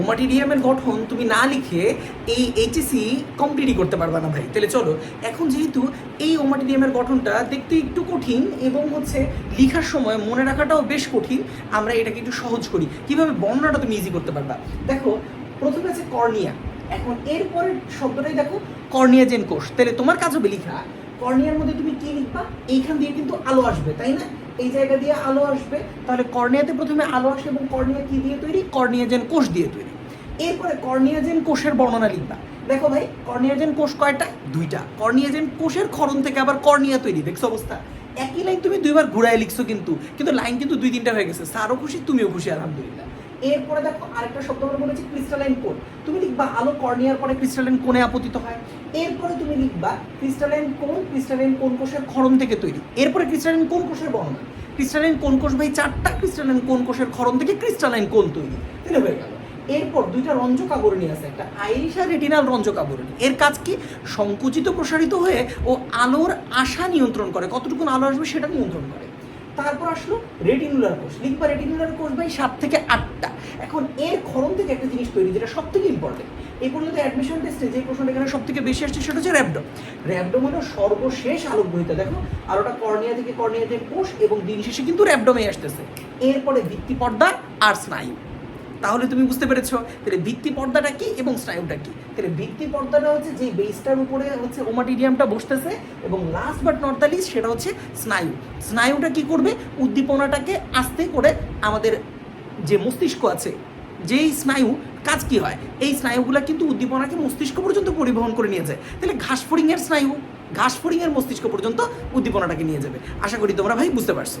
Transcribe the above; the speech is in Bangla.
ওমাটিডিয়ামের গঠন তুমি না লিখে এই এইচএসি কমপ্লিটই করতে পারবে না ভাই। তাহলে চলো, এখন যেহেতু এই ওমাটিডিয়ামের গঠনটা দেখতে একটু কঠিন এবং হচ্ছে লিখার সময় মনে রাখাটাও বেশ কঠিন, আমরা এটাকে একটু সহজ করি। কীভাবে বর্ণনাটা তুমি ইজি করতে পারবা? দেখো, প্রথমে আছে কর্নিয়া। এখন এরপরের শব্দটাই দেখো, কর্নিয়াজেন কোষ। তাহলে তোমার কাজ হবে লেখা। কর্নিয়ার মধ্যে তুমি কি লিখবা? এইখান দিয়ে কিন্তু আলো আসবে, তাই না? এই জায়গা দিয়ে আলো আসবে, তাহলে কর্নিয়াতে প্রথমে আলো আসে এবং কর্নিয়া কি দিয়ে তৈরি? কর্নিয়াজেন কোষ দিয়ে তৈরি। এরপরে কর্নিয়াজেন কোষের বর্ণনা লিখবা। দেখো ভাই, কর্নিয়াজেন কোষ কয়টা? দুইটা। কর্নিয়াজেন কোষের ক্ষরণ থেকে আবার কর্নিয়া তৈরি, দেখছ অবস্থা? একই লাইন তুমি দুইবার ঘুরায় লিখছো কিন্তু কিন্তু লাইন কিন্তু দুই তিনটা হয়ে গেছে। স্যারও খুশি, তুমিও খুশি, আলহামদুলিল্লাহ। এরপরে দেখো আরেকটা শব্দ আমরা বলেছি ক্রিস্টালাইন কোন তুমি লিখবা আলো কর্নিয়ার পরে ক্রিস্টালাইন কোণে আপতিত হয়। এরপরে তুমি লিখবা ক্রিস্টালাইন কোন ক্রিস্টালাইন কোন কোষের ক্ষরণ থেকে তৈরি। এরপরে ক্রিস্টালাইন কোন কোষের বর্ণনা। ক্রিস্টালাইন কোন কোষ ভাই চারটা ক্রিস্টালাইন কোন কোষের ক্ষরণ থেকে ক্রিস্টালাইন কোন তৈরি। তাহলে হয়ে গেল। এরপর দুইটা রঞ্জক আবরণী আছে, একটা আইরিশ আর রেটিনাল রঞ্জক আবরণী এর কাজ কি? সংকুচিত প্রসারিত হয়ে ও আলোর আশা নিয়ন্ত্রণ করে। কতটুকু আলো আসবে সেটা নিয়ন্ত্রণ করে। তারপর আসলো রেটিনুলার কোষ। লিখবা রেটিনুলার কোষ ভাই সাত থেকে আটটা। এখন এর খরম থেকে একটা জিনিস তৈরি যেটা সব থেকে ইম্পর্টেন্ট এই পর্যন্ত অ্যাডমিশন টেস্টে যে প্রশ্নটা এখানে সব থেকে বেশি আসছে সেটা হচ্ছে র্যাবডো র্যাবডো হলো সর্বশেষ আলোক বহিতা দেখো, আর ওটা কর্নিয়া থেকে কর্নিয়া যে কোষ এবং দিন শেষে কিন্তু র্যাবডোমে আসতেছে। এরপরে ভিত্তি পর্দা, আর স্নায়ু। তাহলে তুমি বুঝতে পেরেছ। তাহলে ভিত্তি পর্দাটা কি এবং স্নায়ুটা কি? তাহলে ভিত্তি পর্দাটা হচ্ছে যে বেসটার উপরে হচ্ছে ওমাটিডিয়ামটা বসতেছে এবং last but not the least সেটা হচ্ছে স্নায়ু। স্নায়ুটা কি করবে? উদ্দীপনাটাকে আস্তে করে আমাদের যে মস্তিষ্ক আছে, যেই স্নায়ু, কাজ কি হয়? এই স্নায়ুগুলো কিন্তু উদ্দীপনাকে মস্তিষ্ক পর্যন্ত পরিবহন করে নিয়ে যায়। তাহলে ঘাসফড়িংয়ের স্নায়ু, ঘাসফড়িংয়ের মস্তিষ্ক পর্যন্ত উদ্দীপনাটাকে নিয়ে যাবে। আশা করি তোমরা ভাই বুঝতে পারছ।